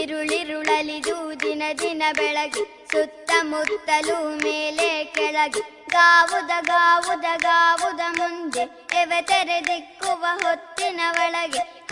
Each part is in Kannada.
ಇರುಳಿರುಳಲಿದು ದಿನ ದಿನ ಬೆಳಗಿ ಸುತ್ತಮುತ್ತಲು ಮೇಲೆ ಕೆಳಗೆ. ಗಾವುದ ಗಾವುದ ಗಾವುದ ಮುಂದೆ ಎವೆ ತೆರೆದಿಕ್ಕುವ ಹೊತ್ತಿನ ಒಳಗೆ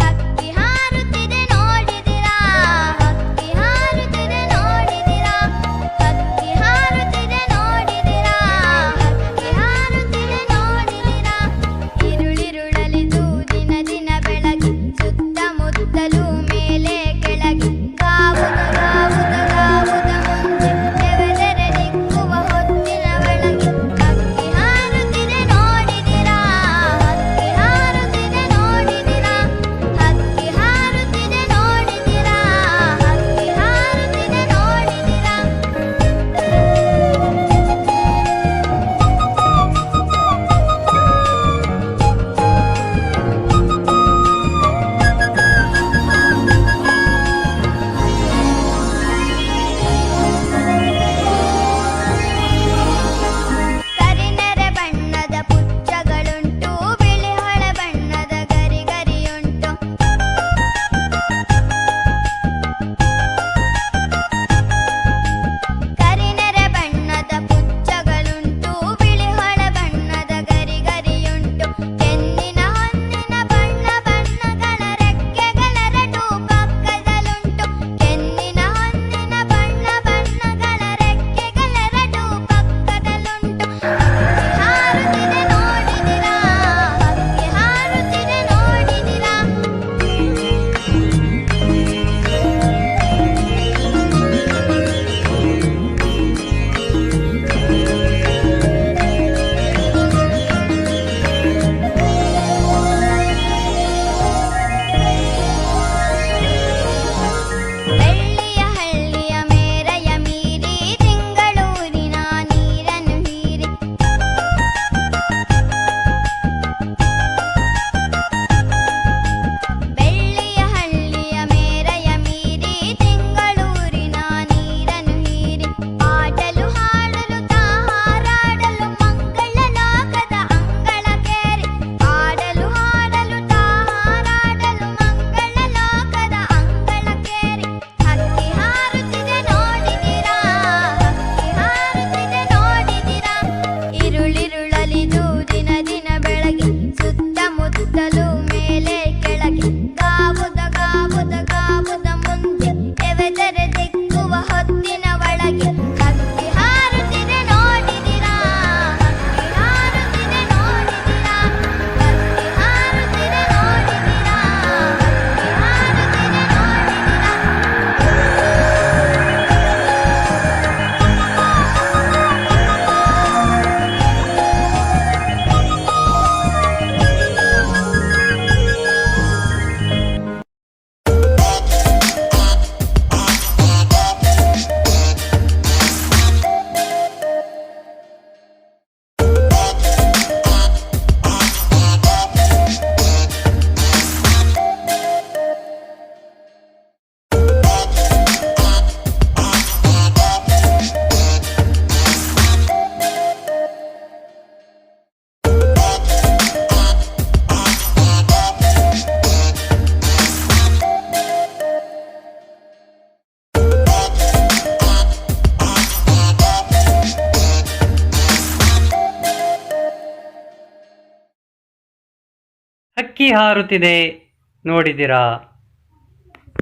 ಹಕ್ಕಿ ಹಾರುತ್ತಿದೆ ನೋಡಿದಿರಾ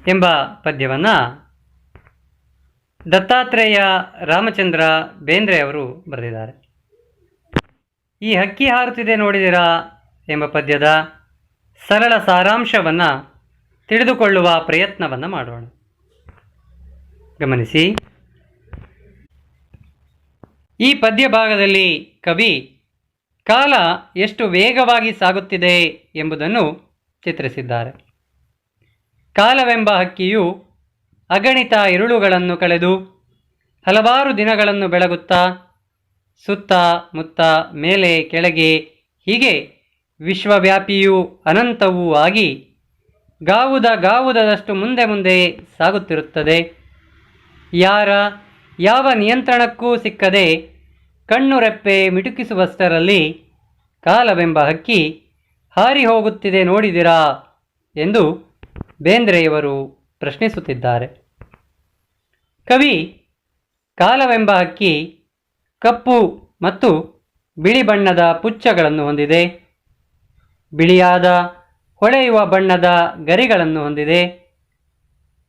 ಎಂಬ ಪದ್ಯವನ್ನು ದತ್ತಾತ್ರೇಯ ರಾಮಚಂದ್ರ ಬೇಂದ್ರೆ ಅವರು ಬರೆದಿದ್ದಾರೆ. ಈ ಹಕ್ಕಿ ಹಾರುತ್ತಿದೆ ನೋಡಿದಿರಾ ಎಂಬ ಪದ್ಯದ ಸರಳ ಸಾರಾಂಶವನ್ನು ತಿಳಿದುಕೊಳ್ಳುವ ಪ್ರಯತ್ನವನ್ನು ಮಾಡೋಣ. ಗಮನಿಸಿ. ಈ ಪದ್ಯ ಭಾಗದಲ್ಲಿ ಕವಿ ಕಾಲ ಎಷ್ಟು ವೇಗವಾಗಿ ಸಾಗುತ್ತಿದೆ ಎಂಬುದನ್ನು ಚಿತ್ರಿಸಿದ್ದಾರೆ. ಕಾಲವೆಂಬ ಹಕ್ಕಿಯು ಅಗಣಿತ ಇರುಳುಗಳನ್ನು ಕಳೆದು ಹಲವಾರು ದಿನಗಳನ್ನು ಬೆಳಗುತ್ತಾ ಸುತ್ತ ಮುತ್ತ ಮೇಲೆ ಕೆಳಗೆ ಹೀಗೆ ವಿಶ್ವವ್ಯಾಪಿಯೂ ಅನಂತವೂ ಆಗಿ ಗಾವುದ ಗಾವುದದಷ್ಟು ಮುಂದೆ ಮುಂದೆ ಸಾಗುತ್ತಿರುತ್ತದೆ. ಯಾರ ಯಾವ ನಿಯಂತ್ರಣಕ್ಕೂ ಸಿಕ್ಕದೆ ಕಣ್ಣು ರೆಪ್ಪೆ ಮಿಟುಕಿಸುವಷ್ಟರಲ್ಲಿ ಕಾಲವೆಂಬ ಹಕ್ಕಿ ಹಾರಿ ಹೋಗುತ್ತಿದೆ ನೋಡಿದಿರಾ ಎಂದು ಬೇಂದ್ರೆಯವರು ಪ್ರಶ್ನಿಸುತ್ತಿದ್ದಾರೆ. ಕವಿ, ಕಾಲವೆಂಬ ಹಕ್ಕಿ ಕಪ್ಪು ಮತ್ತು ಬಿಳಿ ಬಣ್ಣದ ಪುಚ್ಚಗಳನ್ನು ಹೊಂದಿದೆ. ಬಿಳಿಯಾದ, ಹೊಳೆಯುವ ಬಣ್ಣದ ಗರಿಗಳನ್ನು ಹೊಂದಿದೆ.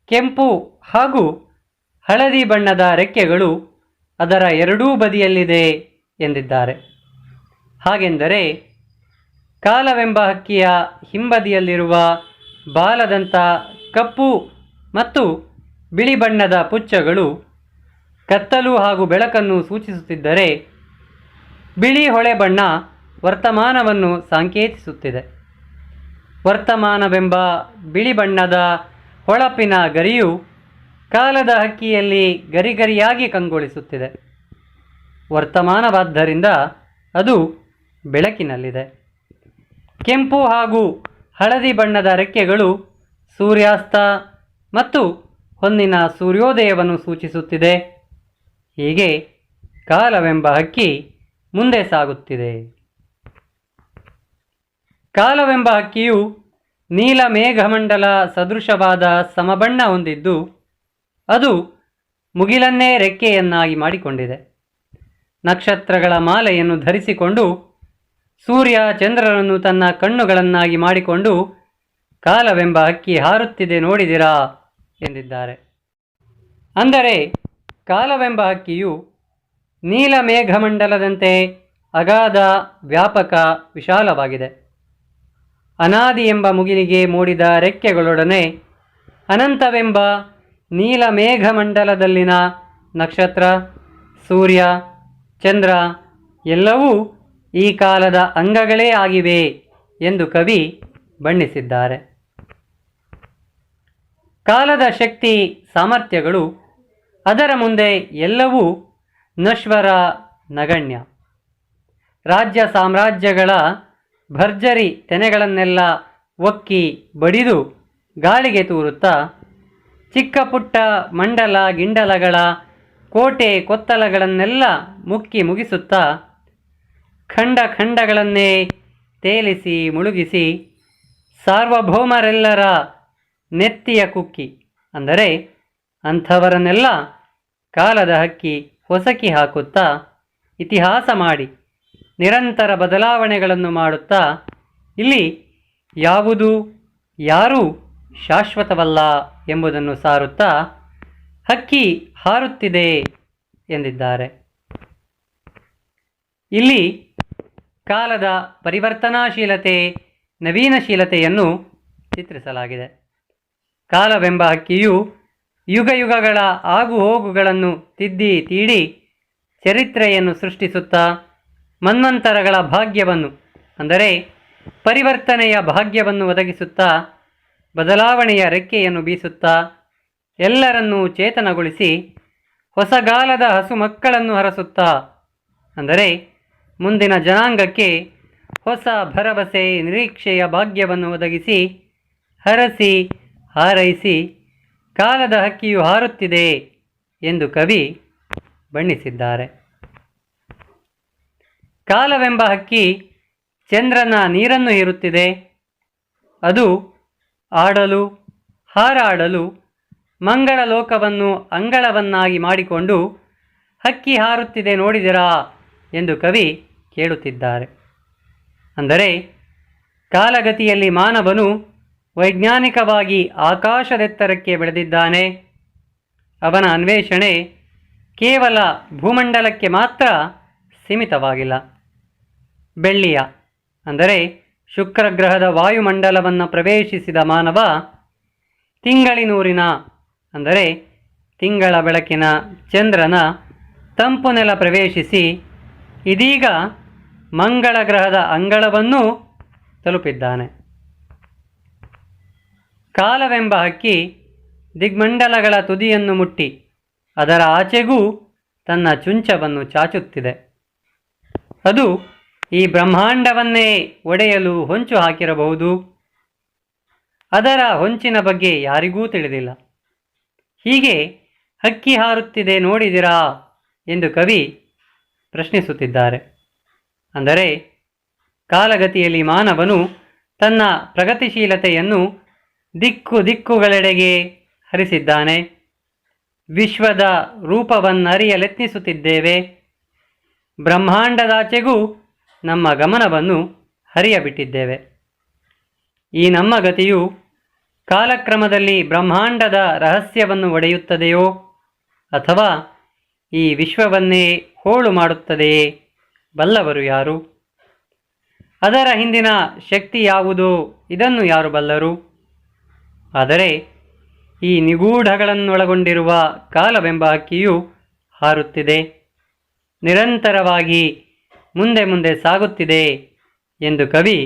ಕೆಂಪು ಹಾಗೂ ಹಳದಿ ಬಣ್ಣದ ರೆಕ್ಕೆಗಳು ಅದರ ಎರಡೂ ಬದಿಯಲ್ಲಿದೆ ಎಂದಿದ್ದಾರೆ. ಹಾಗೆಂದರೆ ಕಾಲವೆಂಬ ಹಕ್ಕಿಯ ಹಿಂಬದಿಯಲ್ಲಿರುವ ಬಾಲದಂಥ ಕಪ್ಪು ಮತ್ತು ಬಿಳಿ ಬಣ್ಣದ ಪುಚ್ಚಗಳು ಕತ್ತಲು ಹಾಗೂ ಬೆಳಕನ್ನು ಸೂಚಿಸುತ್ತಿದ್ದರೆ ಬಿಳಿ ಹೊಳೆ ಬಣ್ಣ ವರ್ತಮಾನವನ್ನು ಸಾಂಕೇತಿಸುತ್ತಿದೆ. ವರ್ತಮಾನವೆಂಬ ಬಿಳಿ ಬಣ್ಣದ ಹೊಳಪಿನ ಗರಿಯು ಕಾಲದ ಹಕ್ಕಿಯಲ್ಲಿ ಗರಿಗರಿಯಾಗಿ ಕಂಗೊಳಿಸುತ್ತಿದೆ. ವರ್ತಮಾನವಾದ್ದರಿಂದ ಅದು ಬೆಳಕಿನಲ್ಲಿದೆ. ಕೆಂಪು ಹಾಗೂ ಹಳದಿ ಬಣ್ಣದ ರೆಕ್ಕೆಗಳು ಸೂರ್ಯಾಸ್ತ ಮತ್ತು ಹೊನ್ನಿನ ಸೂರ್ಯೋದಯವನ್ನು ಸೂಚಿಸುತ್ತಿದೆ. ಹೀಗೆ ಕಾಲವೆಂಬ ಹಕ್ಕಿ ಮುಂದೆ ಸಾಗುತ್ತಿದೆ. ಕಾಲವೆಂಬ ಹಕ್ಕಿಯು ನೀಲ ಮೇಘಮಂಡಲ ಸದೃಶವಾದ ಸಮಬಣ್ಣ ಹೊಂದಿದ್ದು ಅದು ಮುಗಿಲನ್ನೇ ರೆಕ್ಕೆಯನ್ನಾಗಿ ಮಾಡಿಕೊಂಡಿದೆ. ನಕ್ಷತ್ರಗಳ ಮಾಲೆಯನ್ನು ಧರಿಸಿಕೊಂಡು ಸೂರ್ಯ ಚಂದ್ರರನ್ನು ತನ್ನ ಕಣ್ಣುಗಳನ್ನಾಗಿ ಮಾಡಿಕೊಂಡು ಕಾಲವೆಂಬ ಹಕ್ಕಿ ಹಾರುತ್ತಿದೆ ನೋಡಿದಿರಾ ಎಂದಿದ್ದಾರೆ. ಅಂದರೆ ಕಾಲವೆಂಬ ಹಕ್ಕಿಯು ನೀಲ ಮೇಘಮಂಡಲದಂತೆ ಅಗಾಧ ವ್ಯಾಪಕ ವಿಶಾಲವಾಗಿದೆ. ಅನಾದಿ ಎಂಬ ಮುಗಿಲಿಗೆ ಮೂಡಿದ ರೆಕ್ಕೆಗಳೊಡನೆ ಅನಂತವೆಂಬ ನೀಲ ಮೇಘಮಂಡಲದಲ್ಲಿನ ನಕ್ಷತ್ರ, ಸೂರ್ಯ, ಚಂದ್ರ ಎಲ್ಲವೂ ಈ ಕಾಲದ ಅಂಗಗಳೇ ಆಗಿವೆ ಎಂದು ಕವಿ ಬಣ್ಣಿಸಿದ್ದಾರೆ. ಕಾಲದ ಶಕ್ತಿ ಸಾಮರ್ಥ್ಯಗಳು ಅದರ ಮುಂದೆ ಎಲ್ಲವೂ ನಶ್ವರ ನಗಣ್ಯ. ರಾಜ್ಯ ಸಾಮ್ರಾಜ್ಯಗಳ ಭರ್ಜರಿ ತೆನೆಗಳನ್ನೆಲ್ಲ ಒಕ್ಕಿ ಬಡಿದು ಗಾಳಿಗೆ ತೂರುತ್ತಾ ಚಿಕ್ಕ ಪುಟ್ಟ ಮಂಡಲ ಗಿಂಡಲಗಳ ಕೋಟೆ ಕೊತ್ತಲಗಳನ್ನೆಲ್ಲ ಮುಕ್ಕಿ ಮುಗಿಸುತ್ತಾ ಖಂಡ ಖಂಡಗಳನ್ನೇ ತೇಲಿಸಿ ಮುಳುಗಿಸಿ ಸಾರ್ವಭೌಮರೆಲ್ಲರ ನೆತ್ತಿಯ ಕುಕ್ಕಿ, ಅಂದರೆ ಅಂಥವರನ್ನೆಲ್ಲ ಕಾಲದ ಹಕ್ಕಿ ಹೊಸಕಿ ಹಾಕುತ್ತಾ ಇತಿಹಾಸ ಮಾಡಿ ನಿರಂತರ ಬದಲಾವಣೆಗಳನ್ನು ಮಾಡುತ್ತಾ ಇಲ್ಲಿ ಯಾವುದು, ಯಾರೂ ಶಾಶ್ವತವಲ್ಲ ಎಂಬುದನ್ನು ಸಾರುತ್ತಾ ಹಕ್ಕಿ ಹಾರುತ್ತಿದೆ ಎಂದಿದ್ದಾರೆ. ಇಲ್ಲಿ ಕಾಲದ ಪರಿವರ್ತನಾಶೀಲತೆ, ನವೀನಶೀಲತೆಯನ್ನು ಚಿತ್ರಿಸಲಾಗಿದೆ. ಕಾಲವೆಂಬ ಹಕ್ಕಿಯು ಯುಗ ಯುಗಗಳ ಆಗುಹೋಗುಗಳನ್ನು ತಿದ್ದಿ ತೀಡಿ ಚರಿತ್ರೆಯನ್ನು ಸೃಷ್ಟಿಸುತ್ತಾ ಮನ್ವಂತರಗಳ ಭಾಗ್ಯವನ್ನು, ಅಂದರೆ ಪರಿವರ್ತನೆಯ ಭಾಗ್ಯವನ್ನು ಒದಗಿಸುತ್ತಾ ಬದಲಾವಣೆಯ ರೆಕ್ಕೆಯನ್ನು ಬೀಸುತ್ತಾ ಎಲ್ಲರನ್ನೂ ಚೇತನಗೊಳಿಸಿ ಹೊಸಗಾಲದ ಹಸು ಮಕ್ಕಳನ್ನು ಹರಸುತ್ತಾ. ಅಂದರೆ ಮುಂದಿನ ಜನಾಂಗಕ್ಕೆ ಹೊಸ ಭರವಸೆ, ನಿರೀಕ್ಷೆಯ ಭಾಗ್ಯವನ್ನು ಒದಗಿಸಿ, ಹರಸಿ, ಹಾರೈಸಿ ಕಾಲದ ಹಕ್ಕಿಯು ಹಾರುತ್ತಿದೆ ಎಂದು ಕವಿ ಬಣ್ಣಿಸಿದ್ದಾರೆ. ಕಾಲವೆಂಬ ಹಕ್ಕಿ ಚಂದ್ರನ ನೀರನ್ನು ಹೀರುತ್ತಿದೆ. ಅದು ಆಡಲು, ಹಾರಾಡಲು, ಮಂಗಳ ಲೋಕವನ್ನು ಅಂಗಳವನ್ನಾಗಿ ಮಾಡಿಕೊಂಡು ಹಕ್ಕಿ ಹಾರುತ್ತಿದೆ ನೋಡಿದಿರಾ ಎಂದು ಕವಿ ಕೇಳುತ್ತಿದ್ದಾರೆ. ಅಂದರೆ, ಕಾಲಗತಿಯಲ್ಲಿ ಮಾನವನು ವೈಜ್ಞಾನಿಕವಾಗಿ ಆಕಾಶದೆತ್ತರಕ್ಕೆ ಬೆಳೆದಿದ್ದಾನೆ. ಅವನ ಅನ್ವೇಷಣೆ ಕೇವಲ ಭೂಮಂಡಲಕ್ಕೆ ಮಾತ್ರ ಸೀಮಿತವಾಗಿಲ್ಲ. ಬೆಳ್ಳಿಯ, ಅಂದರೆ ಶುಕ್ರ ಗ್ರಹದ ವಾಯುಮಂಡಲವನ್ನು ಪ್ರವೇಶಿಸಿದ ಮಾನವ ತಿಂಗಳಿನೂರಿನ, ಅಂದರೆ ತಿಂಗಳ ಬೆಳಕಿನ ಚಂದ್ರನ ತಂಪು ನೆಲ ಪ್ರವೇಶಿಸಿ ಇದೀಗ ಮಂಗಳ ಗ್ರಹದ ಅಂಗಳವನ್ನು ತಲುಪಿದ್ದಾನೆ. ಕಾಲವೆಂಬ ಹಕ್ಕಿ ದಿಗ್ಮಂಡಲಗಳ ತುದಿಯನ್ನು ಮುಟ್ಟಿ ಅದರ ಆಚೆಗೂ ತನ್ನ ಚುಂಚವನ್ನು ಚಾಚುತ್ತಿದೆ. ಅದು ಈ ಬ್ರಹ್ಮಾಂಡವನ್ನೇ ಒಡೆಯಲು ಹೊಂಚು ಹಾಕಿರಬಹುದು. ಅದರ ಹೊಂಚಿನ ಬಗ್ಗೆ ಯಾರಿಗೂ ತಿಳಿದಿಲ್ಲ. ಹೀಗೆ ಹಕ್ಕಿ ಹಾರುತ್ತಿದೆ ನೋಡಿದಿರಾ ಎಂದು ಕವಿ ಪ್ರಶ್ನಿಸುತ್ತಿದ್ದಾರೆ. ಅಂದರೆ ಕಾಲಗತಿಯಲ್ಲಿ ಮಾನವನು ತನ್ನ ಪ್ರಗತಿಶೀಲತೆಯನ್ನು ದಿಕ್ಕು ದಿಕ್ಕುಗಳೆಡೆಗೆ ಹರಿಸಿದ್ದಾನೆ. ವಿಶ್ವದ ರೂಪವನ್ನರಿಯಲೆತ್ನಿಸುತ್ತಿದ್ದೇವೆ. ಬ್ರಹ್ಮಾಂಡದಾಚೆಗೂ ನಮ್ಮ ಗಮನವನ್ನು ಹರಿಯಬಿಟ್ಟಿದ್ದೇವೆ. ಈ ನಮ್ಮ ಗತಿಯು ಕಾಲಕ್ರಮದಲ್ಲಿ ಬ್ರಹ್ಮಾಂಡದ ರಹಸ್ಯವನ್ನು ಒಡೆಯುತ್ತದೆಯೋ ಅಥವಾ ಈ ವಿಶ್ವವನ್ನೇ ಹೋಳು ಮಾಡುತ್ತದೆಯೇ? ಬಲ್ಲವರು ಯಾರು? ಅದರ ಹಿಂದಿನ ಶಕ್ತಿ ಯಾವುದೋ? ಇದನ್ನು ಯಾರು ಬಲ್ಲರು? ಆದರೆ ಈ ನಿಗೂಢಗಳನ್ನೊಳಗೊಂಡಿರುವ ಕಾಲವೆಂಬ ಹಕ್ಕಿಯು ಹಾರುತ್ತಿದೆ. ನಿರಂತರವಾಗಿ ಮುಂದೆ ಮುಂದೆ ಸಾಗುತ್ತಿದೆ ಎಂದು ಕವಿ